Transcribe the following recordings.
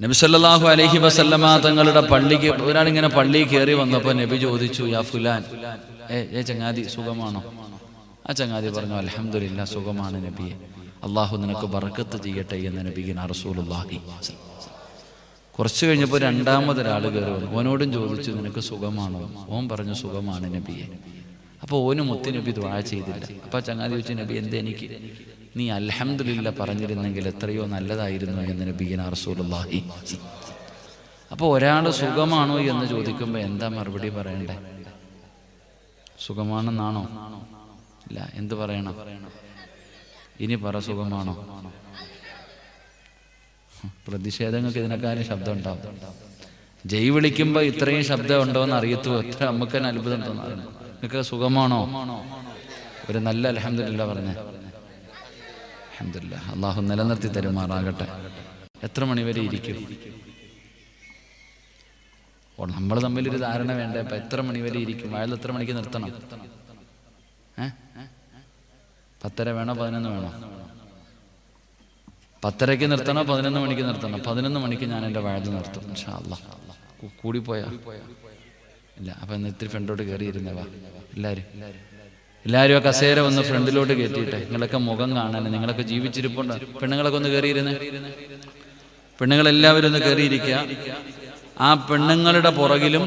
നബിസല്ലാഹു അലഹി വസല്ലമ തങ്ങളുടെ പള്ളിക്ക് ഒരാളിങ്ങനെ പള്ളിയിൽ കയറി വന്നപ്പോൾ നബി ചോദിച്ചു യാ ഫുലാൻ ഏ ഏ ചങ്ങാതി സുഖമാണോ? ആ ചങ്ങാതി പറഞ്ഞു അലഹമില്ല സുഖമാണ് നബിയെ. അള്ളാഹു നിനക്ക് ബറക്കത്ത് ചെയ്യട്ടെ എന്ന് നബിഗിൻ അറസൂലുല്ലാഹി കുറച്ച് കഴിഞ്ഞപ്പോൾ രണ്ടാമതൊരാൾ കയറി വന്നു. ഓനോടും ചോദിച്ചു നിനക്ക് സുഖമാണോ? ഓൻ പറഞ്ഞു സുഖമാണ് നബിയെ. അപ്പോൾ ഓന് മുത്തി നബി ദ്വാ ചെയ്തില്ല അപ്പോൾ ചങ്ങാതി ചോദിച്ചു നബി എന്ത് എനിക്ക്? നീ അലഹമില്ല പറഞ്ഞിരുന്നെങ്കിൽ എത്രയോ നല്ലതായിരുന്നു എന്ന് നബീന റസൂലുള്ളാഹി. അപ്പോൾ ഒരാൾ സുഖമാണോ എന്ന് ചോദിക്കുമ്പോൾ എന്താ മറുപടി പറയണ്ടേ? സുഖമാണെന്നാണോ? ഇല്ല എന്ത് പറയണം? ഇനി പറ സുഖമാണോ? പ്രതിഷേധങ്ങൾക്ക് ഇതിനെക്കാളും ശബ്ദം ഉണ്ടാവും. ജയ് വിളിക്കുമ്പോൾ ഇത്രയും ശബ്ദം ഉണ്ടോ എന്ന് അറിയത്തു എത്ര നമുക്ക് തന്നെ അത്ഭുതം തോന്നാറുണ്ട്. നിങ്ങൾക്ക് സുഖമാണോ? ഒരു നല്ല അലഹമില്ല പറഞ്ഞേ. അള്ളാഹു നിലനിർത്തി തരുമാറാകട്ടെ. എത്ര മണിവരെ ഇരിക്കും? ഓ നമ്മൾ തമ്മിൽ ഒരു ധാരണ വേണ്ടേ? അപ്പൊ എത്ര മണിവരെ ഇരിക്കും? അയാൾ എത്ര മണിക്ക് നിർത്തണം? ഏ? പത്തര വേണോ പതിനൊന്ന് വേണോ? പത്തരയ്ക്ക് നിർത്തണോ പതിനൊന്ന് മണിക്ക് നിർത്തണം? പതിനൊന്ന് മണിക്ക് ഞാൻ എന്റെ വയൽ നിർത്തും ഇൻഷാ അല്ലാ കൂടിപ്പോയാ? ഇല്ല അപ്പൊ ഇന്ന് ഇത്തിരി ഫ്രണ്ടോട്ട് കയറി ഇരുന്നവാ എല്ലാരും ആ കസേര ഒന്ന് ഫ്രണ്ടിലോട്ട് കയറ്റിയിട്ടെ. നിങ്ങളൊക്കെ മുഖം കാണാൻ നിങ്ങളൊക്കെ ജീവിച്ചിരിപ്പുണ്ട്? പെണ്ണുങ്ങളൊക്കെ ഒന്ന് കയറിയിരുന്നേ. പെണ്ണുങ്ങളെല്ലാവരും ഒന്ന് കയറിയിരിക്കുക ആ പെണ്ണുങ്ങളുടെ പുറകിലും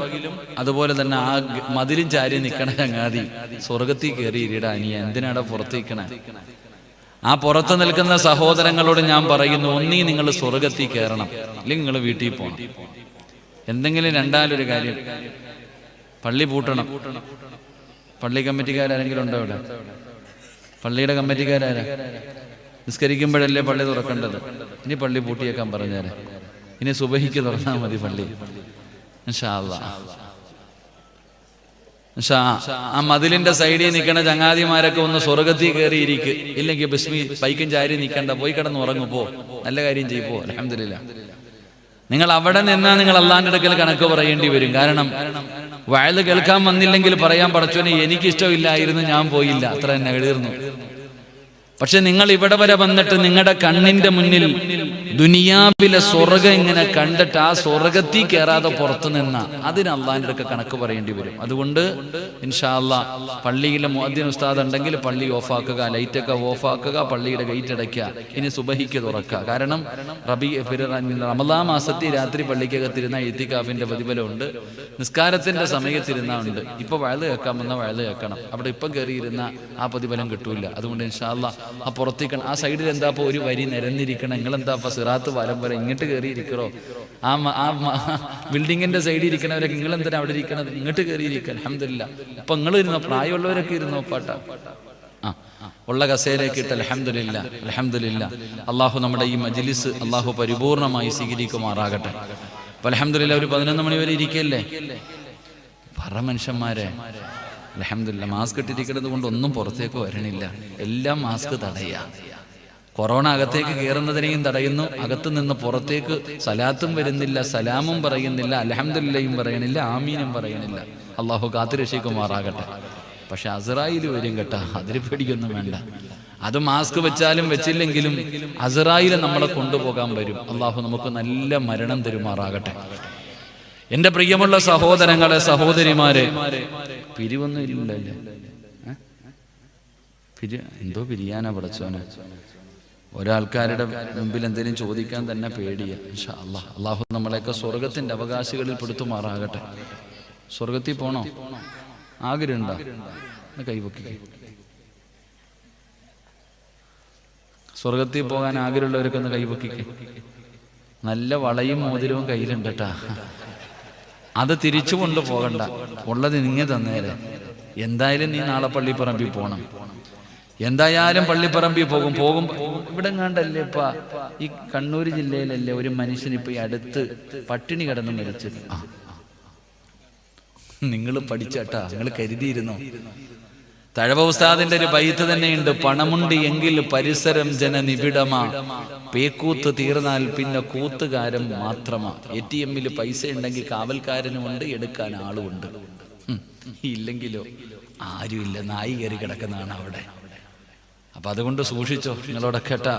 അതുപോലെ തന്നെ ആ മതിലും ചാരി നിൽക്കണ ചങ്ങാതി സ്വർഗത്തിൽ കയറി ഇരിട അനിയ എന്തിനാടാ പുറത്തേക്കണേ ആ പുറത്ത് നിൽക്കുന്ന സഹോദരങ്ങളോട് ഞാൻ പറയുന്നു ഒന്നീ നിങ്ങൾ സ്വർഗത്തിൽ കയറണം. അല്ലെങ്കിൽ നിങ്ങൾ വീട്ടിൽ പോകണം എന്തെങ്കിലും രണ്ടാലൊരു കാര്യം. പള്ളി പൂട്ടണം. പള്ളി കമ്മിറ്റിക്കാരെങ്കിലും ഉണ്ടോ ഇവിടെ പള്ളിയുടെ കമ്മിറ്റിക്കാരാരാ? നിസ്കരിക്കുമ്പോഴല്ലേ പള്ളി തുറക്കേണ്ടത്? ഇനി പള്ളി പൂട്ടിയേക്കാൻ പറഞ്ഞേരെ. ഇനി സുബഹിക്ക് തുറന്നാൽ മതി പള്ളി. ആ മതിലിന്റെ സൈഡിൽ നിൽക്കുന്ന ചങ്ങാതിമാരൊക്കെ ഒന്ന് സ്വർഗത്തിൽ കയറി ഇരിക്ക്. ഇല്ലെങ്കിൽ ബിസ്മി പൈക്കും ചാരി നിൽക്കണ്ട പോയി കിടന്ന് ഉറങ്ങു പോ. നല്ല കാര്യം ചെയ്യപ്പോ അലഹമില്ല നിങ്ങൾ അവിടെ നിന്നാ നിങ്ങൾ അള്ളാന്റെ അടുക്കൽ കണക്ക് പറയേണ്ടി വരും. കാരണം വയൽ കേൾക്കാൻ വന്നില്ലെങ്കിൽ പറയാൻ പടച്ചോനെ എനിക്കിഷ്ടമില്ലായിരുന്നു ഞാൻ പോയില്ല. അത്ര തന്നെ എഴുതിർന്നു പക്ഷെ നിങ്ങൾ ഇവിടെ വരെ വന്നിട്ട് നിങ്ങളുടെ കണ്ണിന്റെ മുന്നിൽ ദുനിയാവിലെ സ്വർഗം ഇങ്ങനെ കണ്ടിട്ട് ആ സ്വർഗത്തിൽ കയറാതെ പുറത്തു നിന്ന. അതിന് അള്ളാഹിന്റെ അടുക്ക കണക്ക് പറയേണ്ടി വരും. അതുകൊണ്ട് ഇൻഷാല്ല പള്ളിയിലെ മുഅദ്ദിൻ ഉസ്താദ് ഉണ്ടെങ്കിൽ പള്ളി ഓഫാക്കുക ലൈറ്റൊക്കെ ഓഫാക്കുക പള്ളിയുടെ ഗേറ്റ് അടയ്ക്കുക ഇനി സുബഹിക്ക് തുറക്കുക. കാരണം റബി റമദാ മാസത്തിൽ രാത്രി പള്ളിക്കകത്തിരുന്ന എത്തിക്കാഫിന്റെ പ്രതിഫലമുണ്ട്. നിസ്കാരത്തിന്റെ സമയത്തിരുന്ന ഉണ്ട്. ഇപ്പൊ വയൽ കേൾക്കാൻ വന്ന വയൽ കേൾക്കണം. അവിടെ ഇപ്പം കയറിയിരുന്ന ആ പ്രതിഫലം കിട്ടൂല. അതുകൊണ്ട് ഇൻഷാല്ല ആ ആ സൈഡിൽ എന്താ ഒരു വരി നിരന്നിരിക്കണം? നിങ്ങൾ എന്താ സിറാത്ത് വരം വരെ ഇങ്ങോട്ട് കയറി ഇരിക്കണോ ആ ആ ബിൽഡിങ്ങിന്റെ സൈഡിൽ ഇരിക്കണവരൊക്കെ നിങ്ങൾ എന്തിനാ അവിടെ ഇരിക്കണത്? ഇങ്ങോട്ട് കയറി ഇരിക്കണം അഹമ്മദില്ല അപ്പൊ നിങ്ങൾ ഇരുന്നോ പ്രായമുള്ളവരൊക്കെ ഇരുന്നോ? പാട്ട. ആ ഉള്ള കസേരയൊക്കെ ഇട്ട് അലഹമില്ല അലഹമില്ല അള്ളാഹു നമ്മുടെ ഈ മജ്ലിസ് അള്ളാഹു പരിപൂർണമായി സ്വീകരിക്കുമാറാകട്ടെ. അപ്പൊ അലഹമില്ല ഒരു പതിനൊന്ന് മണി വരെ ഇരിക്കല്ലേ? പറ മനുഷ്യന്മാരെ. അലഹമില്ല മാസ്ക് ഇട്ടിരിക്കുന്നത് കൊണ്ട് ഒന്നും പുറത്തേക്ക് വരണില്ല. എല്ലാം മാസ്ക് തടയുക കൊറോണ അകത്തേക്ക് കയറുന്നതിനെയും തടയുന്നു. അകത്ത് നിന്ന് പുറത്തേക്ക് സലാത്തും വരുന്നില്ല സലാമും പറയുന്നില്ല അലഹമില്ലയും പറയണില്ല ആമീനും പറയണില്ല അള്ളാഹു കാത്തുരക്ഷിക്കുമാറാകട്ടെ. പക്ഷെ അസറായിൽ വരും കേട്ടാ അതിൽ പേടിക്കൊന്നും വേണ്ട. അത് മാസ്ക് വെച്ചാലും വെച്ചില്ലെങ്കിലും അസറായിൽ നമ്മളെ കൊണ്ടുപോകാൻ വരും. അള്ളാഹു നമുക്ക് നല്ല മരണം തരുമാറാകട്ടെ. എന്റെ പ്രിയമുള്ള സഹോദരങ്ങളെ സഹോദരിമാരെ പിരിവൊന്നും ഇല്ലല്ലേ? പിരി എന്തോ പിരിയാനാ പടച്ചോനെ. ഒരാൾക്കാരുടെ മുമ്പിൽ എന്തെങ്കിലും ചോദിക്കാൻ തന്നെ പേടിയ. അള്ളാഹ് അള്ളാഹു നമ്മളെയൊക്കെ സ്വർഗത്തിന്റെ അവകാശികളിൽ പെടുത്തു മാറാകട്ടെ സ്വർഗത്തിൽ പോണോ? ആഗ്രഹമുണ്ടോ? കൈവക്കി സ്വർഗത്തിൽ പോകാൻ ആഗ്രഹമുള്ളവരൊക്കെ ഒന്ന് കൈപൊക്കിക്കേ. നല്ല വളയും മോതിരവും കയ്യിലുണ്ട് കേട്ടാ അത് തിരിച്ചു കൊണ്ട് പോകണ്ട ഉള്ളത് നിങ്ങൾ തന്നേരെ. എന്തായാലും നീ നാളെ പള്ളിപ്പറമ്പിൽ പോകണം എന്തായാലും പള്ളിപ്പറമ്പിൽ പോകും. പോകും. ഇവിടെ കണ്ടല്ലേ ഇപ്പ? ഈ കണ്ണൂർ ജില്ലയിലല്ലേ ഒരു മനുഷ്യൻ ഇപ്പൊ ഈ അടുത്ത് പട്ടിണി കിടന്ന് മരിച്ചത്? നിങ്ങൾ പഠിച്ചട്ടാ. നിങ്ങൾ കരുതിയിരുന്നോ? തഴവ ഉസ്താദിന്റെ ഒരു ബൈത്ത് തന്നെയുണ്ട്. പണമുണ്ട് എങ്കിൽ പരിസരം ജനനിബിഡമാ. പേക്കൂത്ത് തീർന്നാൽ പിന്നെ കൂത്തുകാരൻ മാത്രമാ. എ ടി എമ്മിൽ പൈസ ഉണ്ടെങ്കിൽ കാവൽക്കാരനും ഉണ്ട് എടുക്കാൻ ആളുമുണ്ട് ഇല്ലെങ്കിലോ? ആരുമില്ല. നായി കയറി കിടക്കുന്നതാണ് അവിടെ. അപ്പൊ അതുകൊണ്ട് സൂക്ഷിച്ചോ നിങ്ങളോടൊക്കെ കേട്ടാ.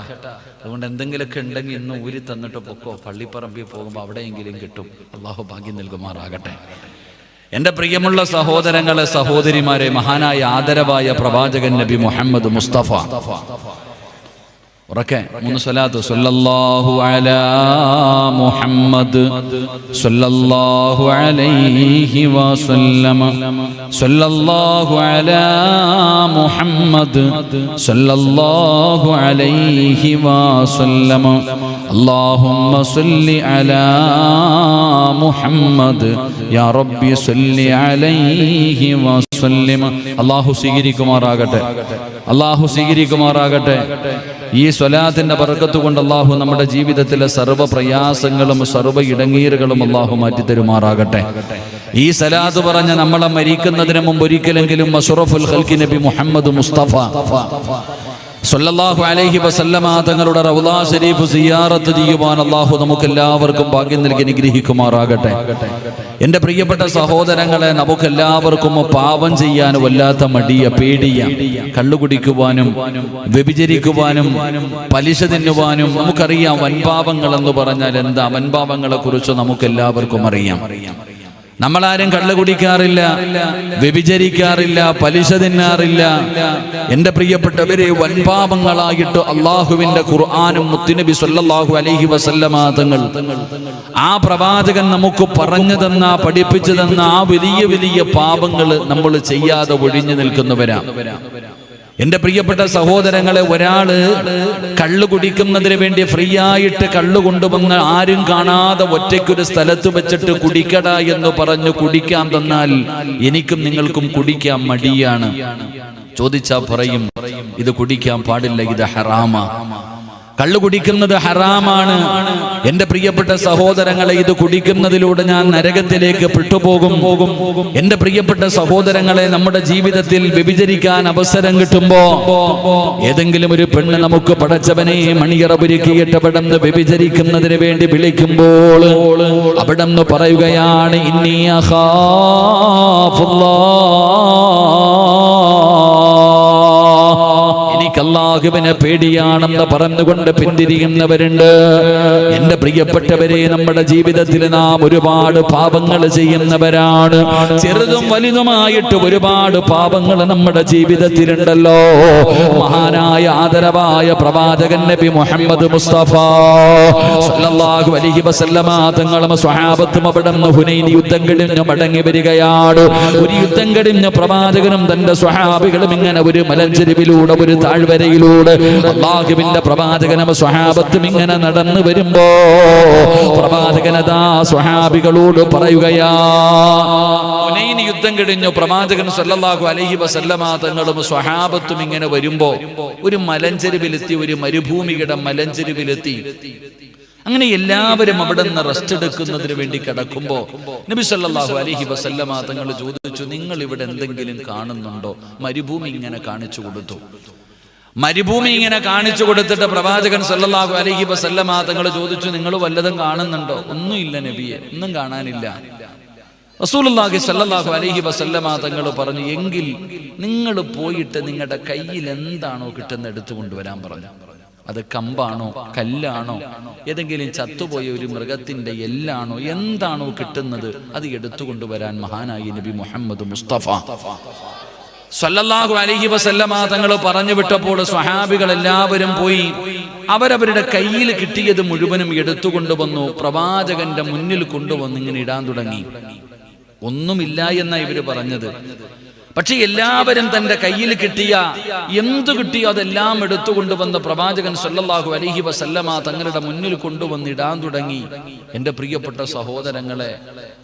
അതുകൊണ്ട് എന്തെങ്കിലുമൊക്കെ ഉണ്ടെങ്കിൽ ഇന്ന് ഊരി തന്നിട്ട് പൊക്കോ. പള്ളിപ്പറമ്പിൽ പോകുമ്പോൾ അവിടെയെങ്കിലും കിട്ടും. അള്ളാഹു ഭാഗ്യം നൽകുമാറാകട്ടെ. എൻ്റെ പ്രിയമുള്ള സഹോദരങ്ങളെ സഹോദരിമാരെ മഹാനായ ആദരവായ പ്രവാചകൻ നബി മുഹമ്മദ് മുസ്തഫ ഉറക്കെ മൂന്ന് സ്വലാത്ത് സല്ലല്ലാഹു അലാ മുഹമ്മദ് സല്ലല്ലാഹു അലൈഹി വസല്ലമ സല്ലല്ലാഹു അലാ മുഹമ്മദ് സല്ലല്ലാഹു അലൈഹി വസല്ലമ اللهم صل على محمد യാ റബ്ബി സല്ലി അലൈഹി അല്ലാഹു സ്വീകരിക്കുമാറാകട്ടെ. അല്ലാഹു സ്വീകരിക്കുമാറാകട്ടെ. ഈ സ്വലാത്തിന്റെ പറക്കത്ത് കൊണ്ട് അള്ളാഹു നമ്മുടെ ജീവിതത്തിലെ സർവ പ്രയാസങ്ങളും സർവ ഇടങ്ങീറുകളും അള്ളാഹു മാറ്റി തരുമാറാകട്ടെ ഈ സലാത്ത് പറഞ്ഞ നമ്മളെ മരിക്കുന്നതിന് മുമ്പ് ഒരിക്കലെങ്കിലും നബി മുഹമ്മദ് മുസ്തഫ സല്ലല്ലാഹു അലൈഹി വസല്ലമ തങ്ങളുടെ റൗലാ ഷരീഫ് സിയാറത്ത് ചെയ്യുവാൻ അള്ളാഹു നമുക്ക് എല്ലാവർക്കും ഭാഗ്യം നൽകി അനുഗ്രഹിക്കുമാറാകട്ടെ. എന്റെ പ്രിയപ്പെട്ട സഹോദരങ്ങളെ നമുക്ക് എല്ലാവർക്കും പാപം ചെയ്യാൻ വല്ലാത്ത മടിയ പേടിയ കള്ളു കുടിക്കുവാനും വ്യഭിചരിക്കുവാനും പലിശ തിന്നുവാനും നമുക്കറിയാം വൻപാപങ്ങൾ എന്ന് പറഞ്ഞാൽ എന്താ? വൻപാപങ്ങളെ കുറിച്ച് നമുക്ക് എല്ലാവർക്കും അറിയാം. നമ്മളാരും കള്ളു കുടിക്കാറില്ല വ്യഭിചരിക്കാറില്ല പലിശ തിന്നാറില്ല. എന്റെ പ്രിയപ്പെട്ടവരെ വൻപാപങ്ങളായിട്ട് അള്ളാഹുവിന്റെ ഖുർആാനും മുത്തുനബി സല്ലാഹു അലഹി വസല്ലമ തങ്ങൾ. ആ പ്രവാചകൻ നമുക്ക് പറഞ്ഞു തന്ന പഠിപ്പിച്ചു തന്ന ആ വലിയ വലിയ പാപങ്ങൾ നമ്മൾ ചെയ്യാതെ ഒഴിഞ്ഞു നിൽക്കുന്നവരാ. എന്റെ പ്രിയപ്പെട്ട സഹോദരങ്ങളെ ഒരാൾ കള്ളു കുടിക്കുന്നതിന് വേണ്ടി ഫ്രീ ആയിട്ട് കള്ളു കൊണ്ടുവന്ന് ആരും കാണാതെ ഒറ്റയ്ക്കൊരു സ്ഥലത്ത് വെച്ചിട്ട് കുടിക്കട എന്ന് പറഞ്ഞു കുടിക്കാൻ തന്നാൽ എനിക്കും നിങ്ങൾക്കും കുടിക്കാൻ മടിയാണ്. ചോദിച്ചാ പറയും ഇത് കുടിക്കാൻ പാടില്ല ഇത് ഹറാമ. കള്ളു കുടിക്കുന്നത് ഹറാമാണ്. എന്റെ പ്രിയപ്പെട്ട സഹോദരങ്ങളെ ഇത് കുടിക്കുന്നതിലൂടെ ഞാൻ നരകത്തിലേക്ക് പെട്ടുപോകും. പോകും എന്റെ പ്രിയപ്പെട്ട സഹോദരങ്ങളെ നമ്മുടെ ജീവിതത്തിൽ വ്യഭിചരിക്കാൻ അവസരം കിട്ടുമ്പോ ഏതെങ്കിലും ഒരു പെണ്ണ് നമുക്ക് പടച്ചവനെ മണിയറ ഒരുക്കിയിട്ട് അവിടെന്ന് വ്യഭിചരിക്കുന്നതിന് വേണ്ടി വിളിക്കുമ്പോൾ അവിടെ പറയുകയാണ് ഇന്നി അള്ളാഹുവിനെ പേടിയാണെന്ന് പറഞ്ഞുകൊണ്ട് പിന്തിരിയുന്നവരുണ്ട്. എന്റെ പ്രിയപ്പെട്ടവരെ നമ്മുടെ ജീവിതത്തിൽ നാം ഒരുപാട് പാപങ്ങൾ ചെയ്യുന്നവരാണ്. ചെറുതും വലുതുമായിട്ട് ഒരുപാട് പാപങ്ങൾ നമ്മുടെ ജീവിതത്തിലുണ്ടല്ലോ. മഹാനായ ആദരവായ പ്രവാചകൻ നബി മുഹമ്മദ് മുസ്തഫ സല്ലല്ലാഹു അലൈഹി വസല്ലമ തങ്ങളും സ്വഹാബത്തും അവിടെ നിന്ന് ഹുനൈൻ യുദ്ധം കഴിഞ്ഞ് മടങ്ങി വരികയാണ്. ഒരു യുദ്ധം കഴിഞ്ഞ് പ്രവാചകനും തന്റെ സ്വഹാബികളും ഇങ്ങനെ ഒരു മലഞ്ചെരിവിലൂടെ ഒരു താഴ്വരയിലൂടെ അള്ളാഹുവിന്റെ പ്രവാചകനും സ്വഹാബത്തും ഇങ്ങനെ നടന്നു വരുമ്പോ പ്രവാചകനതാ സ്വഹാബികളോട് പറയുകയാ യുദ്ധം കഴിഞ്ഞു പ്രവാചകൻ സല്ലല്ലാഹു അലൈഹി വസല്ലമ തങ്ങളും സ്വഹാബത്തും ഇങ്ങനെ വരുമ്പോ ഒരു മലഞ്ചെരുവിലെത്തി ഒരു മരുഭൂമിയുടെ മലഞ്ചെരുവിലെത്തി. അങ്ങനെ എല്ലാവരും അവിടെ നിന്ന് റെസ്റ്റ് എടുക്കുന്നതിന് വേണ്ടി കിടക്കുമ്പോ നബി സല്ലല്ലാഹു അലൈഹി വസല്ലമ തങ്ങൾ ചോദിച്ചു നിങ്ങൾ ഇവിടെ എന്തെങ്കിലും കാണുന്നുണ്ടോ? മരുഭൂമി ഇങ്ങനെ കാണിച്ചു കൊടുത്തു. മരുഭൂമി ഇങ്ങനെ കാണിച്ചു കൊടുത്തിട്ട് പ്രവാചകൻ സല്ലല്ലാഹു അലൈഹി വസല്ലമ തങ്ങൾ ചോദിച്ചു നിങ്ങൾ വല്ലതും കാണുന്നുണ്ടോ? ഒന്നുമില്ല നബിയെ ഒന്നും കാണാനില്ല. റസൂലുള്ളാഹി സല്ലല്ലാഹു അലൈഹി വസല്ലമ തങ്ങൾ പറഞ്ഞു എങ്കിൽ നിങ്ങൾ പോയിട്ട് നിങ്ങളുടെ കയ്യിൽ എന്താണോ കിട്ടുന്ന എടുത്തു കൊണ്ടുവരാൻ പറഞ്ഞു. അത് കമ്പാണോ കല്ലാണോ ഏതെങ്കിലും ചത്തുപോയ ഒരു മൃഗത്തിന്റെ എല്ലാണോ എന്താണോ കിട്ടുന്നത് അത് എടുത്തു കൊണ്ടുവരാൻ മഹാനായി നബി മുഹമ്മദ് മുസ്തഫ. സല്ലല്ലാഹു അലഹി വസല്ലമ തങ്ങൾ പറഞ്ഞു വിട്ടപ്പോൾ സ്വഹാബികൾ എല്ലാവരും പോയി അവരവരുടെ കയ്യിൽ കിട്ടിയത് മുഴുവനും എടുത്തുകൊണ്ടുവന്നു. പ്രവാചകന്റെ മുന്നിൽ കൊണ്ടുവന്ന് ഇങ്ങനെ ഇടാൻ തുടങ്ങി. ഒന്നുമില്ല എന്നാ ഇവർ പറഞ്ഞത്. പക്ഷെ എല്ലാവരും തന്റെ കയ്യിൽ കിട്ടിയ എന്തു കിട്ടിയോ അതെല്ലാം എടുത്തുകൊണ്ടുവന്ന് പ്രവാചകൻ സല്ലല്ലാഹു അലഹി വസല്ലമ തങ്ങളുടെ മുന്നിൽ കൊണ്ടുവന്നിടാൻ തുടങ്ങി. എന്റെ പ്രിയപ്പെട്ട സഹോദരങ്ങളെ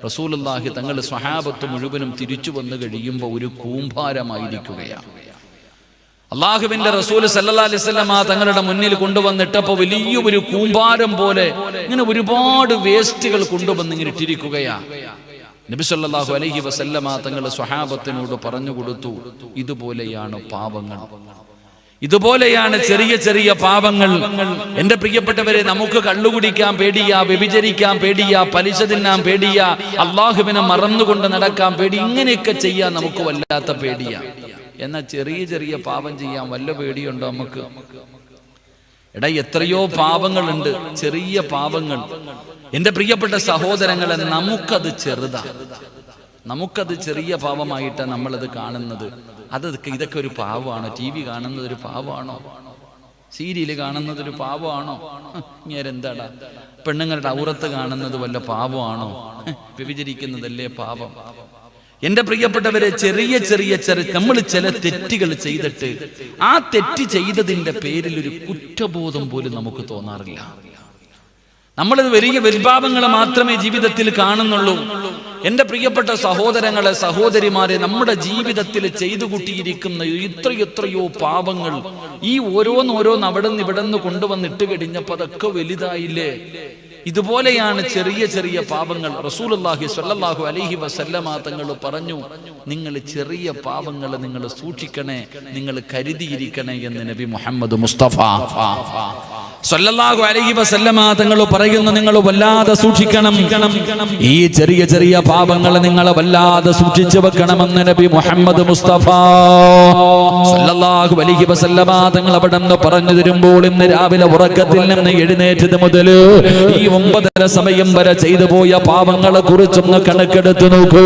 റസൂലുള്ളാഹി തങ്ങൾ സ്വഹാബത്ത് മുഴുവനും തിരിച്ചു വന്നു കഴിയുമ്പോൾ ഒരു കൂമ്പാരമായിരിക്കുകയാണ്. അള്ളാഹുവിന്റെ റസൂൽ സല്ലാ അലൈഹി വസല്ലമ തങ്ങളുടെ മുന്നിൽ കൊണ്ടുവന്നിട്ടപ്പോൾ വലിയൊരു കൂമ്പാരം പോലെ ഇങ്ങനെ ഒരുപാട് വേസ്റ്റുകൾ കൊണ്ടുവന്ന് ഇങ്ങനെ ഇട്ടിരിക്കുകയാണ്. നബി അലഹി വസല്ലമ തങ്ങൾ സ്വഹാബത്തിനോട് പറഞ്ഞു കൊടുത്തു ഇതുപോലെയാണ് പാപങ്ങൾ. ഇതുപോലെയാണ് ചെറിയ ചെറിയ പാപങ്ങൾ. എന്റെ പ്രിയപ്പെട്ടവരെ നമുക്ക് കള്ളുകുടിക്കാൻ പേടിയ വ്യഭിചരിക്കാൻ പേടിയ പലിശ തിന്നാൻ പേടിയ അള്ളാഹുവിനെ മറന്നുകൊണ്ട് നടക്കാൻ പേടി ഇങ്ങനെയൊക്കെ ചെയ്യാൻ നമുക്ക് വല്ലാത്ത പേടിയ. എന്നാൽ ചെറിയ ചെറിയ പാപം ചെയ്യാൻ വല്ല പേടിയുണ്ടോ നമുക്ക്? എടാ എത്രയോ പാപങ്ങളുണ്ട് ചെറിയ പാപങ്ങൾ. എന്റെ പ്രിയപ്പെട്ട സഹോദരങ്ങളെ നമുക്കത് ചെറുതാ. നമുക്കത് ചെറിയ പാവമായിട്ടാണ് നമ്മളത് കാണുന്നത്. അത് ഇതൊക്കെ ഒരു പാവമാണോ ടി വി കാണുന്നത് ഒരു പാവമാണോ സീരിയൽ കാണുന്നത് ഒരു പാവമാണോ ഇങ്ങനെന്താടാ പെണ്ണുങ്ങളുടെ ഔറത്ത് കാണുന്നത് വല്ല പാവമാണോ വ്യഭിചരിക്കുന്നതല്ലേ പാവം. എന്റെ പ്രിയപ്പെട്ടവരെ ചെറിയ ചെറിയ ചെറു നമ്മൾ ചില തെറ്റുകൾ ചെയ്തിട്ട് ആ തെറ്റ് ചെയ്തതിന്റെ പേരിൽ ഒരു കുറ്റബോധം പോലും നമുക്ക് തോന്നാറില്ല. നമ്മളത് വലിയ വെൽപാപങ്ങളെ മാത്രമേ ജീവിതത്തിൽ കാണുന്നുള്ളൂ. എന്റെ പ്രിയപ്പെട്ട സഹോദരങ്ങളെ സഹോദരിമാരെ നമ്മുടെ ജീവിതത്തിൽ ചെയ്തു കൂട്ടിയിരിക്കുന്ന ഇത്രയെത്രയോ പാപങ്ങൾ ഈ ഓരോന്നോരോന്ന് അവിടെ നിന്ന് ഇവിടെ നിന്ന് കൊണ്ടുവന്നിട്ട് കഴിഞ്ഞപ്പോ അതൊക്കെ വലുതായില്ലേ? ഇതുപോലെയാണ് ചെറിയ ചെറിയ പാപങ്ങൾ റസൂലുള്ളാഹി സ്വല്ലല്ലാഹു അലൈഹി വസല്ലമ തങ്ങൾ പറഞ്ഞു. നിങ്ങൾ ചെറിയ പാപങ്ങൾ നിങ്ങൾ സൂക്ഷിക്കണേ നിങ്ങൾ കരുതിയിരിക്കണേ എന്ന് നബി മുഹമ്മദ് മുസ്തഫ. സ്വല്ലല്ലാഹു അലൈഹി വസല്ലമ തങ്ങൾ പറയുന്നു നിങ്ങൾ വല്ലാതെ സൂക്ഷിക്കണം. ഈ ചെറിയ ചെറിയ പാപങ്ങൾ നിങ്ങൾ വല്ലാതെ സൂക്ഷിച്ചു വെക്കണമെന്ന് നബി മുഹമ്മദ് മുസ്തഫ. സ്വല്ലല്ലാഹു അലൈഹി വസല്ലമ തങ്ങൾ അവിടെ നിന്ന് പറഞ്ഞു തരുമ്പോൾ ഇന്ന് രാവിലെ ഉറക്കത്തിൽ നിന്ന് എഴുന്നേറ്റത് മുതൽ ഈ ഒമ്പത് ഒമ്പതര സമയം വരെ ചെയ്തു പോയ പാപങ്ങളെ കുറിച്ചൊന്ന് കണക്കെടുത്ത് നോക്കൂ.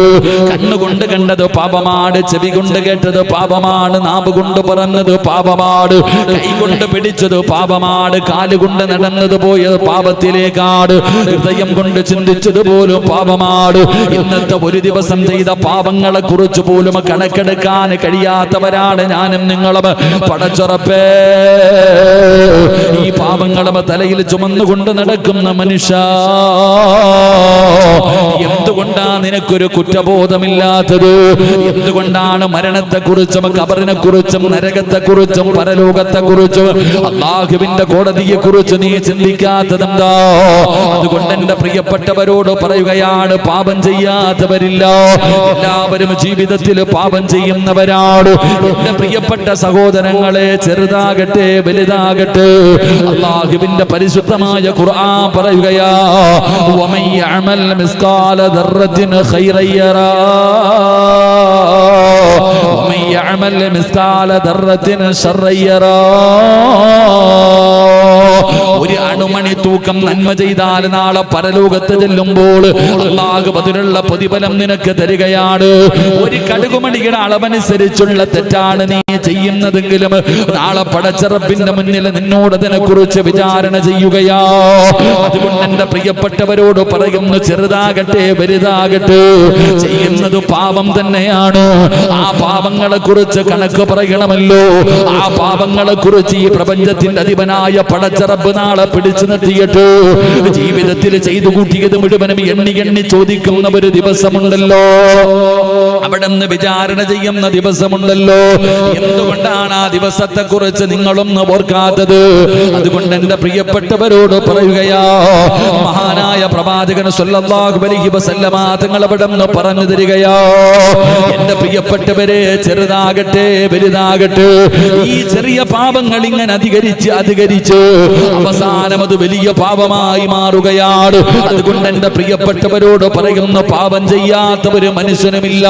കണ്ണുകൊണ്ട് കണ്ടത് പാപമാണ് ചെവി കൊണ്ട് കേട്ടത് പാപമാണ് നാവ് കൊണ്ട് പറഞ്ഞത് പാപമാണ് കൈ കൊണ്ട് പിടിച്ചത് പാപമാണ് കാലുകൊണ്ട് നടന്നത് പോയത് പാപത്തിലേക്കാട് ഹൃദയം കൊണ്ട് ചിന്തിച്ചത് പോലും പാപമാണ്. ഇന്നത്തെ ഒരു ദിവസം ചെയ്ത പാപങ്ങളെ കുറിച്ച് പോലും കണക്കെടുക്കാൻ കഴിയാത്തവരാണ് ഞാനും നിങ്ങളും. പടച്ചുറപ്പേ ഈ പാപങ്ങളും തലയിൽ ചുമന്നുകൊണ്ട് നടക്കുന്ന മനുഷ്യ എന്തുകൊണ്ടാ നിനക്കൊരു കുറ്റബോധമില്ലാത്തത്? എന്തുകൊണ്ടാണ് മരണത്തെ കുറിച്ചും കബറിനെ കുറിച്ചും നരകത്തെ കുറിച്ചും പരലോകത്തെ കുറിച്ചും അള്ളാഹുവിന്റെ കോടതിയെ കുറിച്ച് നീ ചിന്തിക്കാത്തതെന്താ? അതുകൊണ്ട് എന്റെ പ്രിയപ്പെട്ടവരോട് പറയുകയാണ് പാപം ചെയ്യാത്തവരില്ല. എല്ലാവരും ജീവിതത്തിൽ പാപം ചെയ്യുന്നവരാണ്. എന്റെ പ്രിയപ്പെട്ട സഹോദരങ്ങളെ ചെറുതാകട്ടെ വലുതാകട്ടെ അള്ളാഹുവിന്റെ പരിശുദ്ധമായ ഖുർആൻ പറയുകയാ ومن يعمل مثقال ذرة خيرا يرى. ومن يعمل مثقال ذرة شرا يرى. ഒരു അണുമണി തൂക്കം നന്മ ചെയ്താൽ നാളെ പരലോകത്ത് ചെല്ലുമ്പോൾ അള്ളാഹു അതിനുള്ള പ്രതിഫലം നിനക്ക് തരികയാണ്. ഒരു കടുകുമണിയുടെ അളവനുസരിച്ചുള്ള തെറ്റാണ് നീ ചെയ്യുന്നതെങ്കിലും നാളെ പടച്ചറപ്പിന്റെ മുന്നിൽ നിന്നോട് അതിനെ കുറിച്ച് വിചാരണ ചെയ്യുകയാ. അതുകൊണ്ട് എന്റെ പ്രിയപ്പെട്ടവരോട് പറയുന്നു ചെറുതാകട്ടെ വലുതാകട്ടെ. ചെയ്യുന്നത് പാപം തന്നെയാണ്. ആ പാപങ്ങളെ കുറിച്ച് കണക്ക് പറയണമല്ലോ. ആ പാപങ്ങളെ കുറിച്ച് ഈ പ്രപഞ്ചത്തിന്റെ അധിപനായ പടച്ചറപ്പ് നാളെ പിടിച്ചു നിർത്തിയിട്ടു. ജീവിതത്തിൽ ചെയ്തു കൂട്ടിയത് മുഴുവനും എണ്ണി എണ്ണി ചോദിക്കുന്ന ഒരു ദിവസമുണ്ടല്ലോ. അവിടെ നിന്ന് വിചാരണ ചെയ്യുന്ന ദിവസമുണ്ടല്ലോ. എന്തുകൊണ്ടാണ് ആ ദിവസത്തെ കുറിച്ച് നിങ്ങളൊന്ന് ഓർക്കാത്തത്? അതുകൊണ്ട് എന്റെ പ്രിയപ്പെട്ടവരോട് പറയുകയാ മഹാനായ പ്രവാചകൻ സല്ലല്ലാഹു അലൈഹി വസല്ലമ തങ്ങൾ അവിടെ നിന്ന് പറഞ്ഞു തരികയാ എന്റെ പ്രിയപ്പെട്ടവരെ ചെറുതാകട്ടെ വലുതാകട്ടെ ഈ ചെറിയ പാപങ്ങൾ ഇങ്ങനെ അധികരിച്ച് അധികരിച്ച് അവസാനം അത് വലിയ പാപമായി മാറുകയാണ്. അതുകൊണ്ട് എന്റെ പ്രിയപ്പെട്ടവരോട് പറയുന്ന പാപം ചെയ്യാത്ത ഒരു മനുഷ്യനുമില്ല.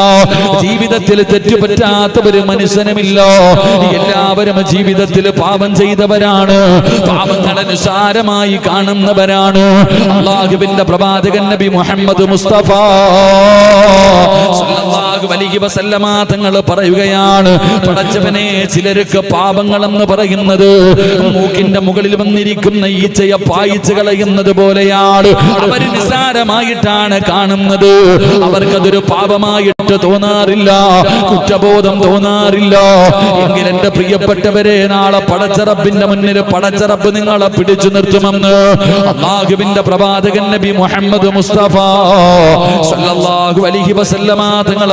ജീവിതത്തിൽ തെറ്റുപറ്റാത്തവര് മനുഷ്യനുമില്ല. എല്ലാവരും ജീവിതത്തിൽ പാപം ചെയ്തവരാണ്. പാപങ്ങളെ നിസാരമായി കാണുന്നവരാണ്. അള്ളാഹുവിന്റെ പ്രവാചകൻ നബി മുഹമ്മദ് മുസ്തഫ. സല്ലല്ലാഹു അലൈഹി പറയുകയാണ്. പടച്ചവനെ ചിലർക്ക് പാപങ്ങളെന്ന് പറയുന്നത് മൂക്കിന്റെ മുകളിൽ വന്നിരിക്കുന്ന ഈച്ചയെ പായിച്ച് കളയുന്നത് പോലെയാണ്. അവർ നിസാരമായിട്ടാണ് കാണുന്നത്. അവർക്കതൊരു പാപമായിട്ട് തോന്നാറില്ല. കുറ്റബോധം തോന്നാറില്ല. എങ്കിൽ എന്റെ പ്രിയപ്പെട്ടവരെ നാളെ പടച്ചറപ്പിന്റെ മുന്നിൽ പടച്ചറപ്പ് നിങ്ങളെ പിടിച്ചു നിർത്തുമെന്ന് അള്ളാഹുവിന്റെ പ്രവാചകൻ നബി മുഹമ്മദ് മുസ്തഫ സല്ലല്ലാഹു അലൈഹി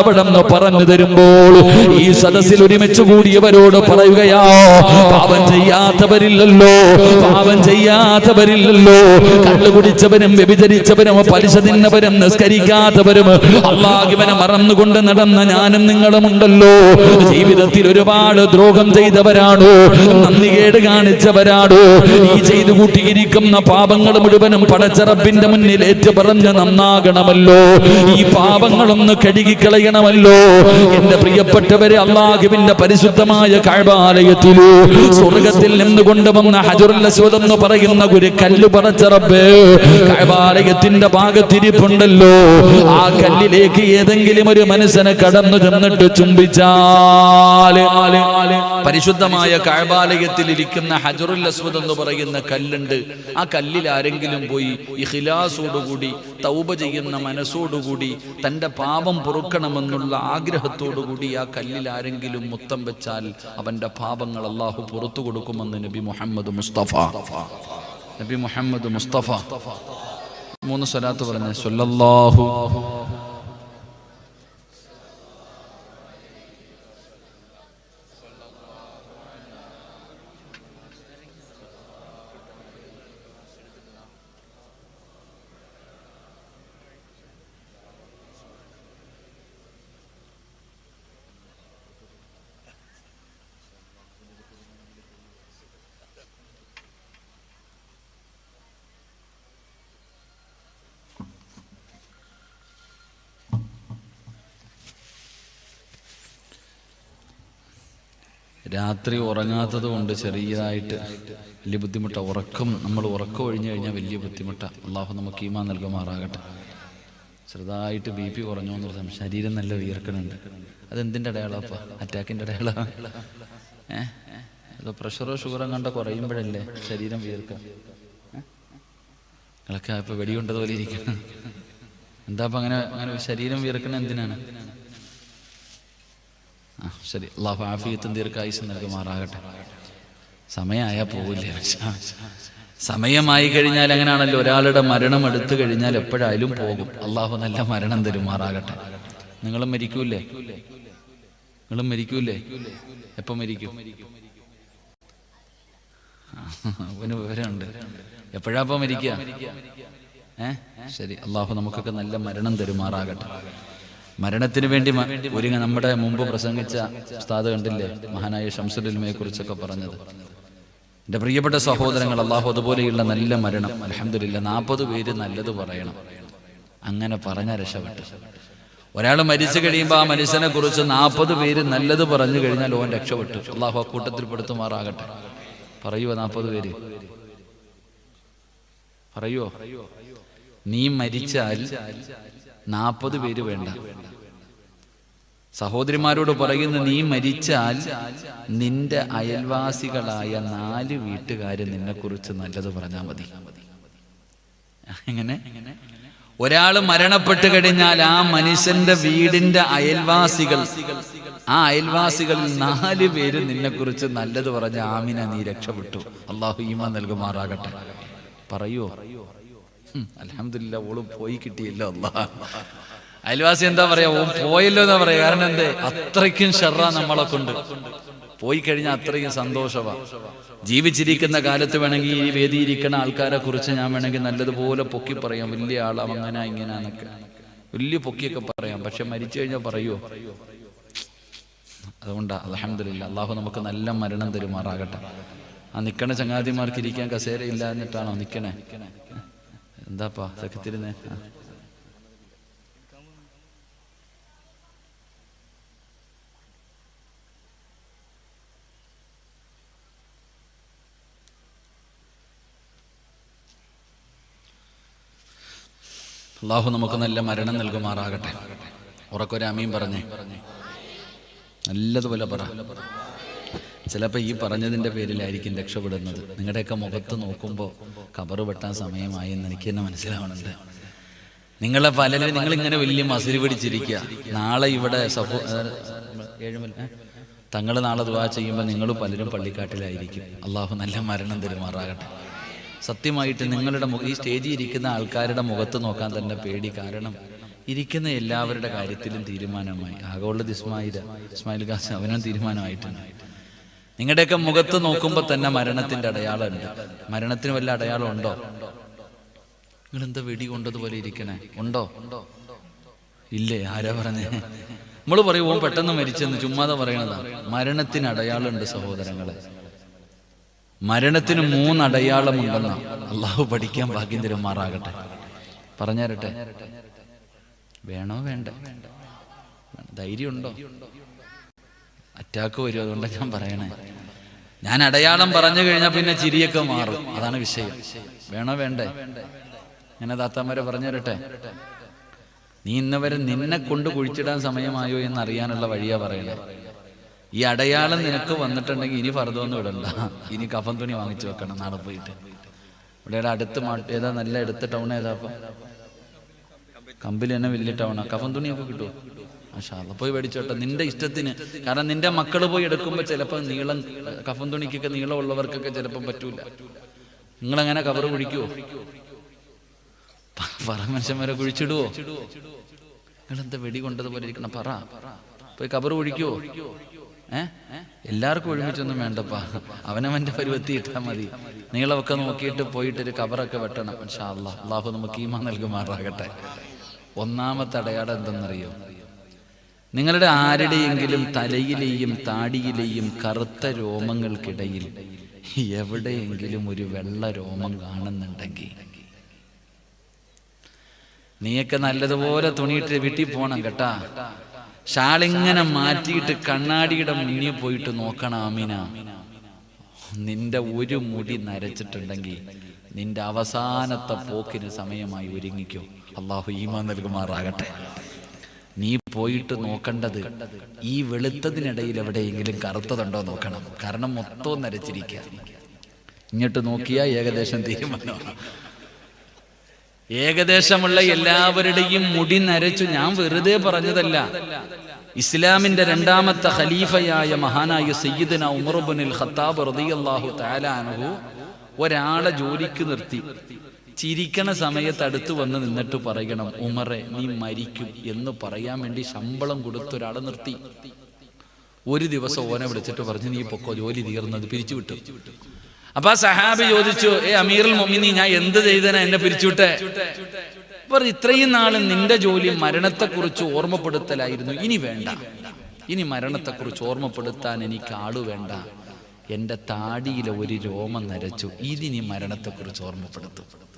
അവിടെ നിന്ന് പറഞ്ഞു തരുമ്പോൾ ഈ സദസ്സിൽ ഒരുമിച്ച് കൂടിയവരോട് പറയുകയാ പാപം ചെയ്യാത്തവരില്ലല്ലോ പാപം ചെയ്യാത്തവരില്ലല്ലോ. കള്ളു കുടിച്ചവരും വ്യഭിചരിച്ചവരും പലിശ തിന്നവരും നിസ്കരിക്കാത്തവരും അള്ളാഹിവനെ മറന്നുകൊണ്ട് നടന്ന ഞാനും നിങ്ങളും ഉണ്ടല്ലോ. ജീവിതത്തിൽ ഒരുപാട് ദ്രോഹം ചെയ്തവരാണോ? നന്ദി കേട് കാണിച്ചവരാണോ? ഈ ചെയ്തു കൂട്ടിയിരിക്കുന്ന പാപങ്ങൾ മുഴുവനും പടച്ചറപ്പിന്റെ മുന്നിൽ ഏറ്റു പറഞ്ഞ് നന്നാകണമല്ലോ. ഈ പാപങ്ങളൊന്ന് കഴുകിക്കളയണമല്ലോ അറിയുമല്ലോ എന്റെ പ്രിയപ്പെട്ടവരെ അള്ളാഹുവിന്റെ പരിശുദ്ധമായ കഴബാലയത്തിലു സ്വർഗത്തിൽ നിന്ന് കൊണ്ടുവന്ന ഹജറുൽ അസ്വദ് എന്ന് പറയുന്ന ഒരു കല്ല് പറച്ച റബ്ബേ കഴബാലയത്തിന്റെ ഭാഗത്തിരിപ്പുണ്ടല്ലോ. ആ കല്ലിലേക്ക് ഏതെങ്കിലും ഒരു മനുഷ്യനെ കടന്നു ചെന്നിട്ട് ചുംബിച്ചാൽ. പരിശുദ്ധമായ കാഴ്ബാലയത്തിൽ ഇരിക്കുന്ന ഹജറുൽ അസ്വദ് എന്ന് പറയുന്ന കല്ലുണ്ട്. ആ കല്ലിൽ ആരെങ്കിലും പോയി ഇഖിലാസോടുകൂടി തൗബ ചെയ്യുന്ന മനസ്സോടുകൂടി തന്റെ പാപം പൊറുക്കണമെന്നുള്ള ആഗ്രഹത്തോടുകൂടി ആ കല്ലിൽ ആരെങ്കിലും മുത്തം വെച്ചാൽ അവന്റെ പാപങ്ങൾ അള്ളാഹു പുറത്തു കൊടുക്കുമെന്ന് നബി മുഹമ്മദ് മുസ്തഫ. നബി മുഹമ്മദ് മുസ്തഫ. മൂന്ന് സ്വലാത്ത് പറഞ്ഞു സല്ലല്ലാഹു രാത്രി ഉറങ്ങാത്തത് കൊണ്ട് ചെറിയതായിട്ട് വലിയ ബുദ്ധിമുട്ട. ഉറക്കം നമ്മൾ ഉറക്കം ഒഴിഞ്ഞു കഴിഞ്ഞാൽ വലിയ ബുദ്ധിമുട്ട. അള്ളാഹു നമുക്ക് ഈമാ നൽകുമാറാകട്ടെ. ചെറുതായിട്ട് ബി പി കുറഞ്ഞു എന്ന് ശരീരം നല്ല വിയർക്കണുണ്ട്. അതെന്തിന്റെ അടയാളപ്പ അറ്റാക്കിന്റെ അടയാള? ഏഹ് അതോ പ്രഷറോ ഷുഗറോ കണ്ട കുറയുമ്പോഴല്ലേ ശരീരം വിയർക്കുക നിങ്ങളൊക്കെ ഇപ്പൊ വെടിയുണ്ടതുപോലെ ഇരിക്കണം എന്താ അപ്പൊ അങ്ങനെ അങ്ങനെ ശരീരം വിയർക്കണ എന്തിനാണ്? ശരി. അള്ളാഹു ആഫിയത്തും ദീർഘായുസ് നൽകുമാറാകട്ടെ. സമയമായാൽ പോവില്ലേ? സമയമായി കഴിഞ്ഞാൽ അങ്ങനെയാണല്ലോ. ഒരാളുടെ മരണം എടുത്തു കഴിഞ്ഞാൽ എപ്പോഴായാലും പോകും. അള്ളാഹു നല്ല മരണം തരുമാറാകട്ടെ. നിങ്ങൾ മരിക്കൂലേ നിങ്ങൾ മരിക്കൂലേ എപ്പം മരിക്കും? അവന് വിവരമുണ്ട്. എപ്പോഴാ ഇപ്പൊ മരിക്കുക? ഏ? ശരി. അള്ളാഹു നമുക്കൊക്കെ നല്ല മരണം തരുമാറാകട്ടെ. മരണത്തിന് വേണ്ടി ഒരുങ്ങ നമ്മുടെ മുമ്പ് പ്രസംഗിച്ച ഉസ്താദ് കണ്ടില്ലേ? മഹാനായ ഷംസുലുൽമയെ കുറിച്ചൊക്കെ പറഞ്ഞത്. എന്റെ പ്രിയപ്പെട്ട സഹോദരങ്ങൾ അള്ളാഹു അതുപോലെയുള്ള നല്ല മരണം അലഹമില്ല നാൽപ്പത് പേര് നല്ലത് പറയണം. അങ്ങനെ പറഞ്ഞ രക്ഷപ്പെട്ടു. ഒരാൾ മരിച്ചു കഴിയുമ്പോൾ ആ മനുഷ്യനെ കുറിച്ച് നാൽപ്പത് പേര് നല്ലത് പറഞ്ഞു കഴിഞ്ഞാൽ ഓൻ രക്ഷപ്പെട്ടു. അള്ളാഹു ആ കൂട്ടത്തിൽ പെടുത്തു മാറാകട്ടെ പറയുവോ നാൽപ്പത് പേര്? പറയുവോ? നീ മരിച്ചാൽ നാൽപ്പത് പേര് വേണ്ട. സഹോദരിമാരോട് പറയുന്ന നീ മരിച്ചാൽ നിന്റെ അയൽവാസികളായ നാല് വീട്ടുകാർ നിന്നെ കുറിച്ച് നല്ലത് പറഞ്ഞാൽ മതി. എങ്ങനെ? ഒരാൾ മരണപ്പെട്ട് കഴിഞ്ഞാൽ ആ മനുഷ്യന്റെ വീടിന്റെ അയൽവാസികൾ ആ അയൽവാസികൾ നാല് പേര് നിന്നെ കുറിച്ച് നല്ലത് പറഞ്ഞ ആമിന നീ രക്ഷപ്പെട്ടു. അള്ളാഹു ഈമ നൽകുമാറാകട്ടെ. പറയോ? അലഹമില്ല ഓൾ പോയി കിട്ടിയല്ലോ അയൽവാസി എന്താ പറയാ ഓ പോയല്ലോ എന്നാ പറയാ കാരണം എന്തേ? അത്രയ്ക്കും ഷെറ നമ്മളെ കൊണ്ട്. പോയി കഴിഞ്ഞാൽ അത്രയും സന്തോഷവാ. ജീവിച്ചിരിക്കുന്ന കാലത്ത് വേണമെങ്കിൽ ഈ വേദിയിരിക്കുന്ന ആൾക്കാരെ കുറിച്ച് ഞാൻ വേണമെങ്കിൽ നല്ലതുപോലെ പൊക്കി പറയാം. വലിയ ആളാ അങ്ങനെ ഇങ്ങനെയാന്നൊക്കെ വലിയ പൊക്കിയൊക്കെ പറയാം. പക്ഷെ മരിച്ചു കഴിഞ്ഞാൽ പറയുമോ അതുകൊണ്ടാ അലഹമില്ല അള്ളാഹു നമുക്ക് നല്ല മരണം തരുമാറാകട്ടെ. ആ നിക്കണ ചങ്ങാതിമാർക്ക് ഇരിക്കാൻ കസേര ഇല്ല എന്നിട്ടാണോ നിക്കണേ? എന്താപ്പാ? സഖത്തിരുന്നേ. അള്ളാഹു നമുക്ക് നല്ല മരണം നൽകുമാറാകട്ടെ. ഉറക്കൊരു അമീൻ പറഞ്ഞേ. നല്ലതുപോലെ പറ. ചിലപ്പോൾ ഈ പറഞ്ഞതിന്റെ പേരിലായിരിക്കും രക്ഷപ്പെടുന്നത്. നിങ്ങളുടെയൊക്കെ മുഖത്ത് നോക്കുമ്പോൾ കബറ് വെട്ടാൻ സമയമായി എന്ന് എനിക്ക് തന്നെ മനസ്സിലാവുന്നുണ്ട്. നിങ്ങളെ പലരും നിങ്ങളിങ്ങനെ വലിയ മസിരി പിടിച്ചിരിക്കുക. നാളെ ഇവിടെ സഹോ തങ്ങൾ നാളെ ദുവാ ചെയ്യുമ്പോൾ നിങ്ങൾ പലരും പള്ളിക്കാട്ടിലായിരിക്കും. അള്ളാഹു നല്ല മരണം തരുമാറാകട്ടെ. സത്യമായിട്ട് നിങ്ങളുടെ ഈ സ്റ്റേജിൽ ഇരിക്കുന്ന ആൾക്കാരുടെ മുഖത്ത് നോക്കാൻ തന്നെ പേടി. കാരണം ഇരിക്കുന്ന എല്ലാവരുടെ കാര്യത്തിലും തീരുമാനമായി. ആകെയുള്ളത് ഇസ്മായില ഇസ്മായിൽ ഖാസ് അവനും തീരുമാനമായിട്ടുണ്ട് നിങ്ങളുടെയൊക്കെ മുഖത്ത് നോക്കുമ്പോൾ തന്നെ മരണത്തിന്റെ അടയാളമുണ്ട്. മരണത്തിന് വല്ല അടയാളം ഉണ്ടോ നിങ്ങൾ എന്താ വെടി കൊണ്ടതുപോലെ ഇരിക്കണേ? ഉണ്ടോ? ഇല്ലേ? ആരാ പറഞ്ഞേ? നമ്മൾ പറയുമോ പെട്ടെന്ന് മരിച്ചെന്ന് ചുമ്മാതെ പറയണതാ. മരണത്തിന് അടയാളമുണ്ട് സഹോദരങ്ങളെ. മരണത്തിന് മൂന്ന് അടയാളമുണ്ടെന്ന. അള്ളാഹു പഠിക്കാൻ ഭാഗ്യം തരുമാറാകട്ടെ. പറഞ്ഞരട്ടെ വേണോ വേണ്ട? ധൈര്യമുണ്ടോ? അറ്റാക്ക് വരും അതുകൊണ്ടാണ് ഞാൻ പറയണേ. ഞാൻ അടയാളം പറഞ്ഞു കഴിഞ്ഞാൽ പിന്നെ ചിരിയൊക്കെ മാറും. അതാണ് വിഷയം. വേണോ വേണ്ടേ? ഞാൻ താത്താമാരെ പറഞ്ഞു തരട്ടെ നീ ഇന്ന് വരെ നിന്നെ കൊണ്ട് കുഴിച്ചിടാൻ സമയമായോ എന്ന് അറിയാനുള്ള വഴിയാ പറയണേ. ഈ അടയാളം നിനക്ക് വന്നിട്ടുണ്ടെങ്കിൽ ഇനി ഫർദൊന്നും ഇടണ്ട. ഇനി കഫൻ തുണി വാങ്ങിച്ചു വെക്കണം നാളെ പോയിട്ട്. ഇവിടെ അടുത്ത് ഏതാ നല്ല അടുത്ത ടൗൺ ഏതാ അപ്പൊ? കമ്പിൽ തന്നെ വലിയ ടൗണാ. കഫൻ തുണിയൊക്കെ കിട്ടുമോ അല്ലാ. പോയി മേടിച്ചോട്ടെ നിന്റെ ഇഷ്ടത്തിന്. കാരണം നിന്റെ മക്കൾ പോയി എടുക്കുമ്പോൾ ചിലപ്പോൾ നീളം കഫം തുണിക്കൊക്കെ നീളമുള്ളവർക്കൊക്കെ ചിലപ്പോൾ പറ്റൂല. നിങ്ങളെങ്ങനെ കവറ് കുഴിക്കുവോ? പറ മനുഷ്യന്മാരെ കുഴിച്ചിടുവോ? നിങ്ങളെന്താ വെടി കൊണ്ടതുപോലെ ഇരിക്കണം? പറ. പോയി കബറ് കുഴിക്കുവോ? ഏ? എല്ലാവർക്കും ഒഴിമിച്ചൊന്നും വേണ്ടപ്പാ. അവനവന്റെ പരുവത്തി ഇട്ടാൽ മതി. നീളമൊക്കെ നോക്കിയിട്ട് പോയിട്ട് ഒരു കബറൊക്കെ വെട്ടണം ഇൻഷാ അല്ലാ. അള്ളാഹു നമുക്ക് ഈമ നൽകുമാറാകട്ടെ. ഒന്നാമത്തെ അടയാളം എന്തെന്നറിയോ? നിങ്ങളുടെ ആരുടെയെങ്കിലും തലയിലെയും താടിയിലെയും കറുത്ത രോമങ്ങൾക്കിടയിൽ എവിടെയെങ്കിലും ഒരു വെള്ള രോമം കാണുന്നുണ്ടെങ്കിൽ. നീയൊക്കെ നല്ലതുപോലെ തുണിയിട്ട് വീട്ടിൽ പോണം കേട്ടാ. ഷാളിങ്ങനെ മാറ്റിയിട്ട് കണ്ണാടിയുടെ മുന്നിൽ പോയിട്ട് നോക്കണം ആമിന നിന്റെ ഒരു മുടി നരച്ചിട്ടുണ്ടെങ്കിൽ നിന്റെ അവസാനത്തെ പോക്കിന് സമയമായി ഒരുങ്ങിക്കോ. അള്ളാഹു ഈമാ നൽകുമാറാകട്ടെ. നീ പോയിട്ട് നോക്കേണ്ടത് ഈ വെളുത്തതിനിടയിൽ എവിടെയെങ്കിലും കറുത്തതുണ്ടോ നോക്കണം. കാരണം മൊത്തവും നരച്ചിരിക്കുക. ഇങ്ങോട്ട് നോക്കിയാ ഏകദേശം തീരുമാനമാണ് ഏകദേശമുള്ള എല്ലാവരുടെയും മുടി നരച്ചു ഞാൻ വെറുതെ പറഞ്ഞതല്ല. ഇസ്ലാമിന്റെ രണ്ടാമത്തെ ഖലീഫയായ മഹാനായ സയ്യിദന ഉമർബുനിൽ ഖത്താബ് റളിയല്ലാഹു തആല അൻഹു ഒരാളെ ജോലിക്ക് നിർത്തി. ചിരിക്കണ സമയത്ത് അടുത്ത് വന്ന് നിന്നിട്ട് പറയണം ഉമറെ നീ മരിക്കും എന്ന് പറയാൻ വേണ്ടി ശമ്പളം കൊടുത്ത ഒരാളെ നിർത്തി. ഒരു ദിവസം ഓനെ വിളിച്ചിട്ട് പറഞ്ഞു നീ പൊക്കോ ജോലി തീർന്നത് പിരിച്ചു വിട്ടു അപ്പൊ സഹാബി ചോദിച്ചു ഏ അമീറുൽ മൊമിനി ഞാൻ എന്ത് ചെയ്തനാ എന്നെ പിരിച്ചുവിട്ടെ? അവർ ഇത്രയും നാൾ നിന്റെ ജോലി മരണത്തെക്കുറിച്ച് ഓർമ്മപ്പെടുത്തലായിരുന്നു. ഇനി വേണ്ട. ഇനി മരണത്തെക്കുറിച്ച് ഓർമ്മപ്പെടുത്താൻ എനിക്ക് ആൾ വേണ്ട. എന്റെ താടിയിലെ ഒരു രോമം നരച്ചു. ഇതിനി മരണത്തെക്കുറിച്ച് ഓർമ്മപ്പെടുത്തും.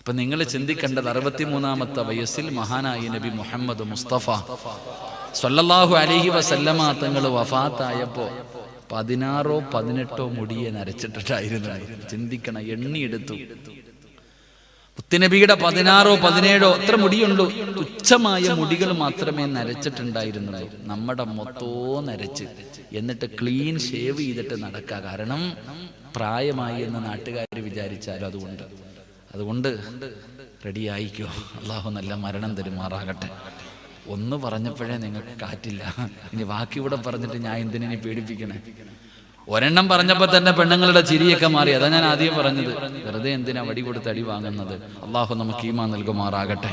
അപ്പൊ നിങ്ങൾ ചിന്തിക്കേണ്ടത് അറുപത്തിമൂന്നാമത്തെ വയസ്സിൽ മഹാനായി നബി മുഹമ്മദ് മുസ്തഫ സല്ലല്ലാഹു അലഹി വസല്ലമ തങ്ങൾ വഫാത്തായപ്പോ പതിനാറോ പതിനെട്ടോ മുടിയെ നരച്ചിട്ടിട്ടായിരുന്നു. ചിന്തിക്കണം എണ്ണിയെടുത്തു. മുത്തുനബിയുടെ പതിനാറോ പതിനേഴോ എത്ര മുടിയുണ്ടോ തുച്ഛമായ മുടികൾ മാത്രമേ നരച്ചിട്ടുണ്ടായിരുന്നുള്ളൂ. നമ്മുടെ മൊത്തോ നരച്ച്. എന്നിട്ട് ക്ലീൻ ഷേവ് ചെയ്തിട്ട് നടക്കുക. കാരണം പ്രായമായി എന്ന് നാട്ടുകാർ വിചാരിച്ചാലും അതുകൊണ്ട്. അതുകൊണ്ട് റെഡിയായിക്കോ. അള്ളാഹു നല്ല മരണം തരുമാറാകട്ടെ. ഒന്ന് പറഞ്ഞപ്പോഴേ നിങ്ങൾക്ക് കാറ്റില്ല. ഇനി ബാക്കി ഇവിടെ പറഞ്ഞിട്ട് ഞാൻ എന്തിനെ പേടിപ്പിക്കണേ? ഒരെണ്ണം പറഞ്ഞപ്പോൾ തന്നെ പെണ്ണുങ്ങളുടെ ചിരിയൊക്കെ മാറി. അതാ ഞാൻ ആദ്യം പറഞ്ഞത്. വെറുതെ എന്തിനാ വടി കൊടുത്ത് അടി വാങ്ങുന്നത്? അള്ളാഹു നമുക്ക് ഈമാ നൽകുമാറാകട്ടെ.